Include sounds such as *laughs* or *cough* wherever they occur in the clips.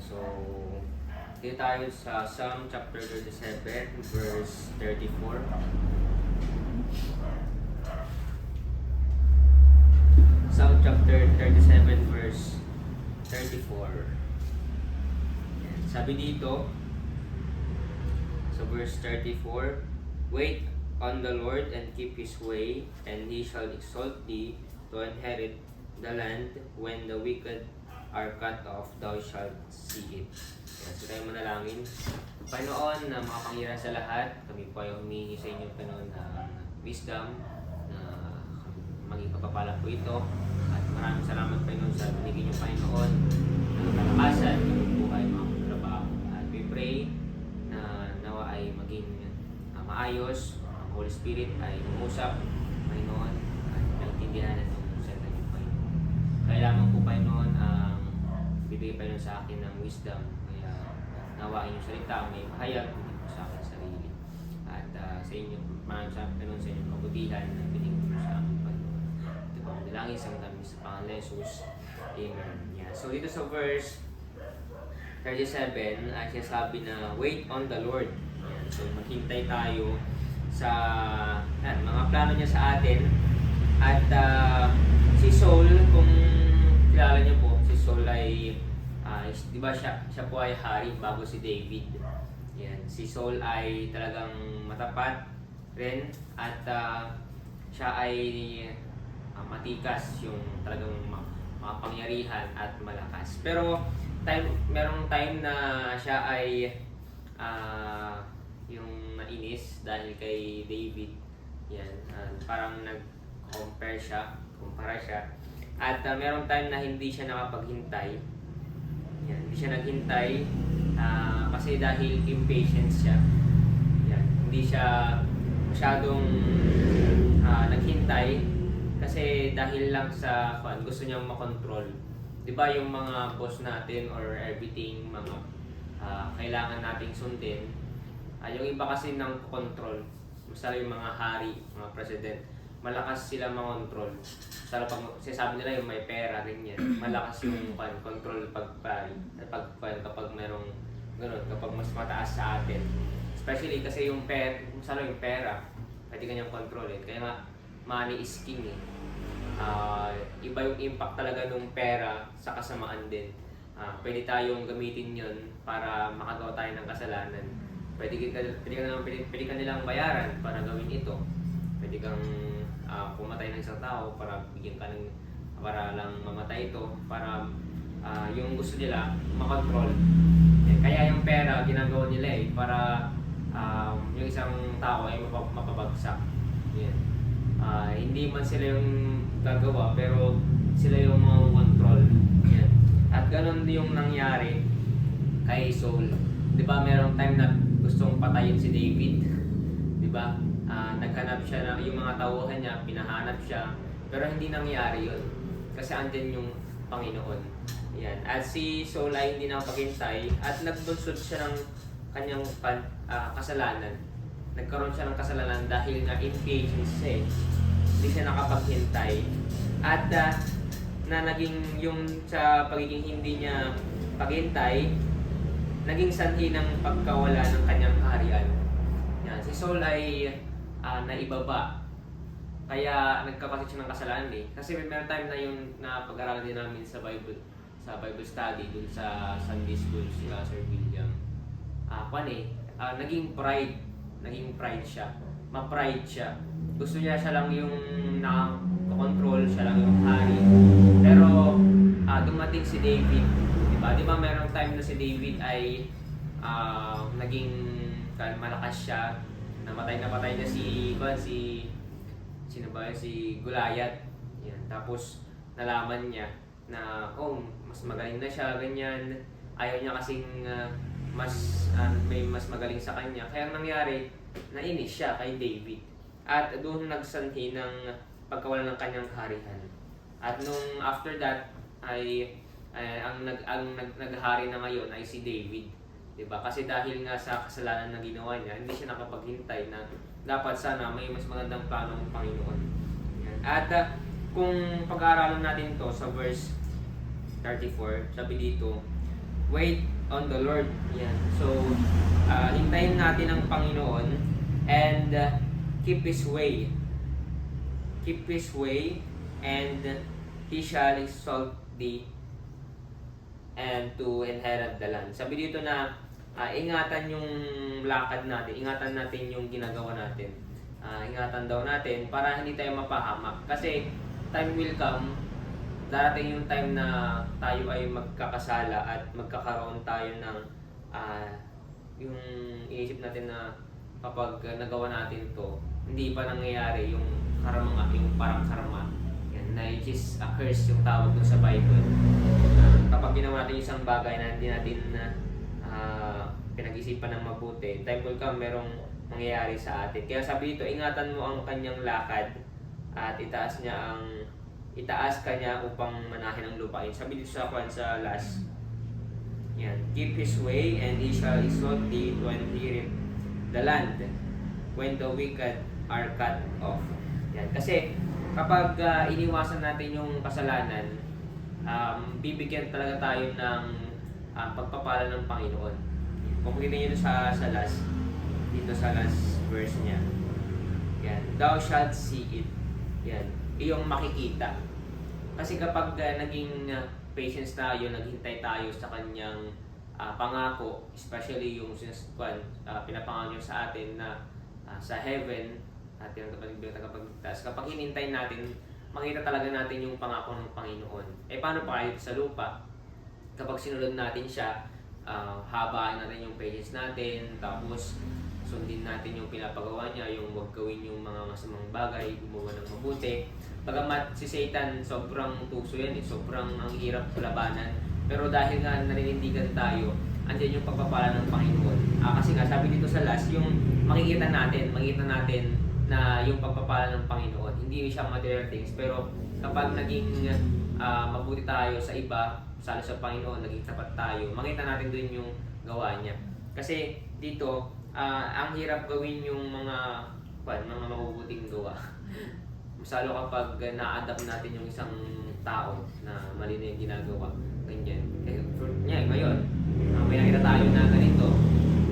So, dito tayo sa Psalm chapter 37, verse 34. Psalm chapter 37, verse 34. Yan. Sabi dito, sa verse 34, Wait on the Lord and keep His way, and He shall exalt thee to inherit the land when the wicked are cut off, thou shalt see it. Yan, so tayo manalangin. Panginoon na makapangyarihan sa lahat, kami po ay humingi sa inyo, Panginoon, na wisdom, na maging kapapala po ito. At maraming salamat, Panginoon, sa binigay niyo, Panginoon, ng kalakasan, ng buhay, mga trabaho. At we pray na nawa ay maging ah, maayos, ang Holy Spirit ay umusap, Panginoon, at naintindihan salita niyo, Panginoon. Kailangan po, Panginoon, ang bibigay pa sa akin ng wisdom. Kaya nawa inyong salita may mahayag, hindi sa akin sarili. At ah, sa inyo, maraming sa Panginoon sa inyong kabutihan na binigay mo sa amin, Panginoon. Ito po ang dalangin sa mga sa pangalan Jesus. Amen. Yeah. So dito sa verse 37 ay sinasabi na wait on the Lord. Yan. So maghintay tayo sa yan, mga plano niya sa atin. At ah, si Saul, kung ay, ah, is- di ba siya, siya po ay hari bago si David. Yan. Si Saul ay talagang matapat rin at ah, siya ay ah, matikas yung talagang ma- makapangyarihan at malakas. Pero time merong time na siya ay ah, yung nainis dahil kay David. Yan, ah, parang nag-compare siya, kumpara siya. At ah, merong time na hindi siya nakapaghintay. Yan, hindi siya naghintay ah, kasi dahil impatient siya. Yan, hindi siya masyadong ah, naghintay kasi dahil lang sa kwan, gusto niyang makontrol. 'Di ba yung mga boss natin or everything mga ah, kailangan nating sundin. Ah, yung iba kasi ng control, misal yung mga hari, mga president, malakas sila makontrol. Sa pag sinasabi nila yung may pera rin yan. Malakas yung kwan, control pag pari, pag kwan, kapag merong ganun, kapag mas mataas sa atin. Especially kasi yung pera, misal yung pera, pwede kanyang kontrolin. Kaya nga, money is king eh. Ah, iba yung impact talaga ng pera sa kasamaan din. Ah, pwede tayong gamitin yon para makagawa tayo ng kasalanan. Pwede ka, pwede ka, nalang, pwede, pwede ka nilang bayaran para gawin ito. Pwede kang ah, pumatay ng isang tao para bigyan ka ng para lang mamatay ito para ah, yung gusto nila makontrol. Eh, Kaya yung pera ginagawa nila eh para um, yung isang tao ay mapa- mapabagsak. Yan. Ah, hindi man sila yung gagawa pero sila yung mga control. Yan. At ganun yung nangyari kay Saul. 'Di ba merong time na gustong patayin si David? 'Di ba? Ah, naghanap siya ng yung mga tauhan niya, pinahanap siya. Pero hindi nangyari 'yon. Kasi andyan yung Panginoon. Yan. At si Saul ay hindi nakapaghintay at nagbunsod siya ng kanyang pan, ah, kasalanan. Nagkaroon siya ng kasalanan dahil nga impatience siya eh. Hindi siya nakapaghintay. At ah, na naging yung sa pagiging hindi niya paghintay, naging sanhi ng pagkawala ng kanyang kaharian. Yan. Si Saul ay ah, naibaba. Kaya nagkakasik siya ng kasalanan eh. Kasi may meron time na yung na pag-aralan din namin sa Bible sa Bible study dun sa Sunday School sila Sir William. Ah, kwan eh, ah, naging pride, naging pride siya. Ma-pride siya. Gusto niya siya lang yung na-control, siya lang yung hari. Pero ah, dumating si David, di ba? Di ba merong time na si David ay ah, naging malakas siya, namatay na patay niya si kwan si sino ba si Goliath. Yan. Tapos nalaman niya na oh, mas magaling na siya ganyan. Ayaw niya kasing ah, mas ah, may mas magaling sa kanya. Kaya ang nangyari, nainis siya kay David. At doon nagsanhi ng pagkawala ng kanyang harihan. At nung after that ay, ay ang nag ang nag, naghari na ngayon ay si David. 'Di ba? Kasi dahil nga sa kasalanan na ginawa niya, hindi siya nakapaghintay na dapat sana may mas magandang plano ng Panginoon. Yan. At ah, kung pag-aaralan natin to sa verse 34, sabi dito, wait on the Lord. Yan. So, ah, hintayin natin ang Panginoon and ah, keep His way. Keep His way and He shall exalt thee and to inherit the land. Sabi dito na ah, ingatan yung lakad natin, ingatan natin yung ginagawa natin. Ah, ingatan daw natin para hindi tayo mapahamak. Kasi time will come, darating yung time na tayo ay magkakasala at magkakaroon tayo ng ah, yung iisip natin na kapag nagawa natin to, hindi pa nangyayari yung karama nga, yung parang karma. Yan, na which is a curse yung tawag dun sa Bible. Ah, kapag ginawa natin isang bagay na hindi natin na ah, pinag-isipan ng mabuti, time will come, merong mangyayari sa atin. Kaya sabi dito, ingatan mo ang kanyang lakad at itaas niya ang itaas ka niya upang manahin ang lupain. Sabi dito sa kwan sa last, yan, keep his way and he shall exalt thee to inherit the land when the wicked are cut off. Yan. Kasi kapag ah, iniwasan natin yung kasalanan, um, bibigyan talaga tayo ng ah, pagpapala ng Panginoon. Kung makikita nyo sa, sa last, dito sa last verse niya. Yan. Thou shalt see it. Yan. Iyong makikita. Kasi kapag ah, naging ah, patience tayo, naghintay tayo sa kanyang ah, pangako, especially yung sinaskuan, uh, pinapangako niya sa atin na ah, sa heaven, at yung kapag tagapagligtas, kapag hinintay natin, makita talaga natin yung pangako ng Panginoon. Eh paano pa kahit sa lupa? Kapag sinunod natin siya, ah, habain natin yung patience natin, tapos sundin natin yung pinapagawa niya, yung huwag gawin yung mga masamang bagay, gumawa ng mabuti. Bagamat si Satan, sobrang tuso yan, eh, sobrang ang hirap labanan. Pero dahil nga naninindigan tayo, andyan yung pagpapala ng Panginoon. Ah, kasi nga, sabi dito sa last, yung makikita natin, makikita natin na yung pagpapala ng Panginoon, hindi siya material things, pero kapag naging ah, mabuti tayo sa iba, salo sa Panginoon, naging tapat tayo, makita natin dun yung gawa niya. Kasi dito, ah, ang hirap gawin yung mga kwan, mga mabubuting gawa. *laughs* Masalo kapag uh, na-adapt natin yung isang tao na mali na yung ginagawa. Ganyan. Eh, for, yeah, ngayon, ah, may nakita tayo na ganito,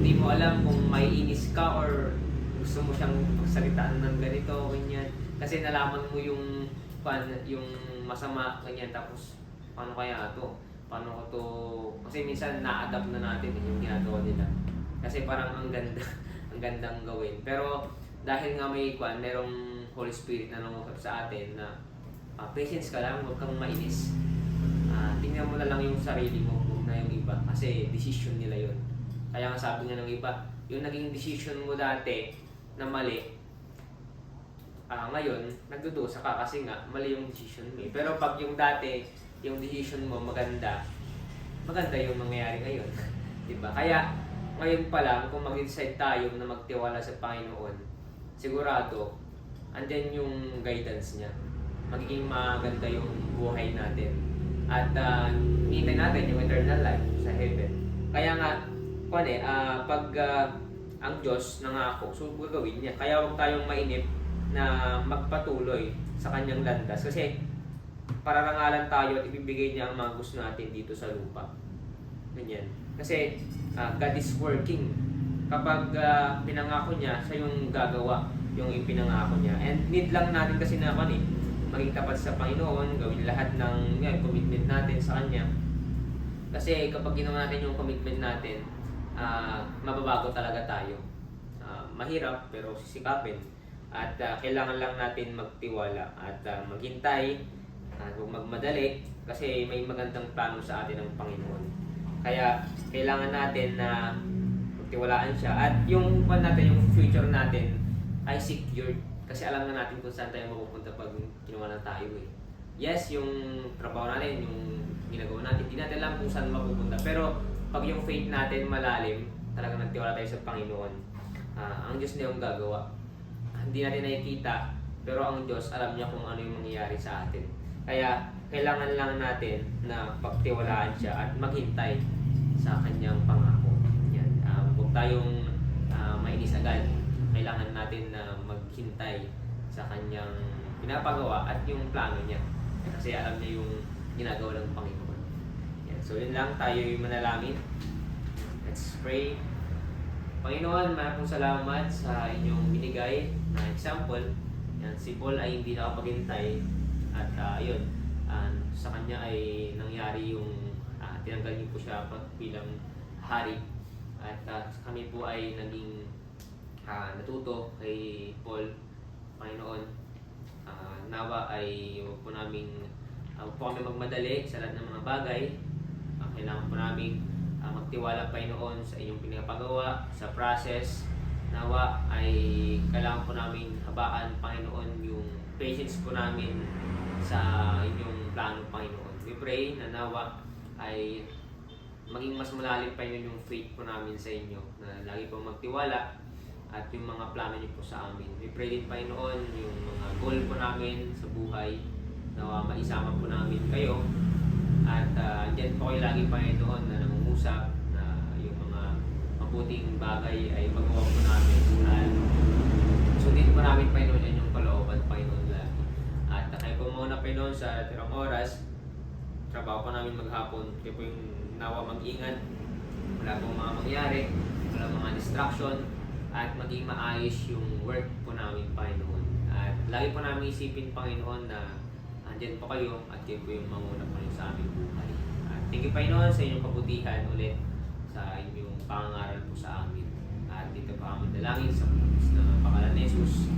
hindi mo alam kung may inis ka or gusto mo siyang pagsalitaan ng ganito, ganyan. Kasi nalaman mo yung pan, yung masama, ganyan. Tapos, paano kaya ito? Paano ko to... Kasi minsan na-adapt na natin eh, yung ginagawa nila. Kasi parang ang ganda, *laughs* ang gandang gawin. Pero dahil nga may kwan, merong Holy Spirit na nangungusap sa atin na ah, patience ka lang, huwag kang mainis. Ah, tingnan mo na lang yung sarili mo, huwag na yung iba. Kasi decision nila yun. Kaya nga sabi nga ng iba, yung naging decision mo dati na mali, ah ngayon, nagdudusa ka kasi nga mali yung decision mo. eh. Pero pag yung dati, yung decision mo maganda, maganda yung mangyayari ngayon. *laughs* 'Di ba? Kaya ngayon pa lang kung mag-decide tayo na magtiwala sa Panginoon, sigurado andyan yung guidance niya. Magiging maganda yung buhay natin. At uh, hinihintay natin yung eternal life sa heaven. Kaya nga, kung eh, ah, pag ah, ang Diyos nangako, so gagawin niya. Kaya huwag tayong mainip na magpatuloy sa kanyang landas. Kasi pararangalan tayo at ibibigay niya ang mga gusto natin dito sa lupa. Ganyan. Kasi ah, God is working. Kapag ah, pinangako niya, siya yung gagawa yung ipinangako niya. And need lang natin kasi naman eh, maging tapat sa Panginoon, gawin lahat ng yan, commitment natin sa Kanya. Kasi kapag ginawa natin yung commitment natin, ah, mababago talaga tayo. Ah, mahirap pero sisikapin. At ah, kailangan lang natin magtiwala at ah, maghintay at huwag magmadali kasi may magandang plano sa atin ng Panginoon. Kaya kailangan natin na magtiwalaan siya at yung pan natin, yung future natin ay secured kasi alam na natin kung saan tayo mapupunta pag kinuha tayo eh. Yes, yung trabaho natin, yung ginagawa natin, hindi natin alam kung saan mapupunta. Pero pag yung faith natin malalim, talagang nagtiwala tayo sa Panginoon, ah, ang Diyos na yung gagawa. Hindi natin nakikita, pero ang Diyos alam niya kung ano yung mangyayari sa atin. Kaya kailangan lang natin na pagtiwalaan siya at maghintay sa kanyang pangako. Yan. Ah, huwag tayong ah, mainis agad kailangan natin na maghintay sa kanyang pinapagawa at yung plano niya. Kasi alam niya yung ginagawa ng Panginoon. Yan. So yun lang, tayo yung manalangin. Let's pray. Panginoon, maraming salamat sa inyong binigay na example. Yan, si Paul ay hindi nakapaghintay at ah, yun, ah, sa kanya ay nangyari yung ah, tinanggal niyo po siya bilang hari. At ah, kami po ay naging ah, natuto kay Paul, Panginoon. Ah, nawa ay huwag po namin uh, po kami magmadali sa lahat ng mga bagay. Ah, kailangan po namin ah, magtiwala Panginoon sa inyong pinapagawa, sa process. Nawa ay kailangan po namin habaan Panginoon yung patience po namin sa inyong plano Panginoon. We pray na nawa ay maging mas malalim pa yun yung faith po namin sa inyo na lagi pong magtiwala at yung mga plano niyo po sa amin. We pray din Panginoon yung mga goal po namin sa buhay na maisama po namin kayo at uh, dyan po kayo lagi Panginoon na nangungusap mabuting bagay ay magawa po namin at sundin po namin Panginoon yan yung kalooban Panginoon lagi. At kayo po muna Panginoon sa tirang oras trabaho po namin maghapon. Kayo po yung nawa mag-ingat. Wala pong mga mangyari. Wala mga distraction. At maging maayos yung work po namin, Panginoon. At lagi po namin isipin, Panginoon, na andyan po kayo at kayo po yung manguna po sa aming buhay. At thank you, Panginoon, sa inyong kabutihan ulit sa inyong pangangaral po sa amin. At dito pa kami dalangin sa Panginoon na pangalan ni Jesus.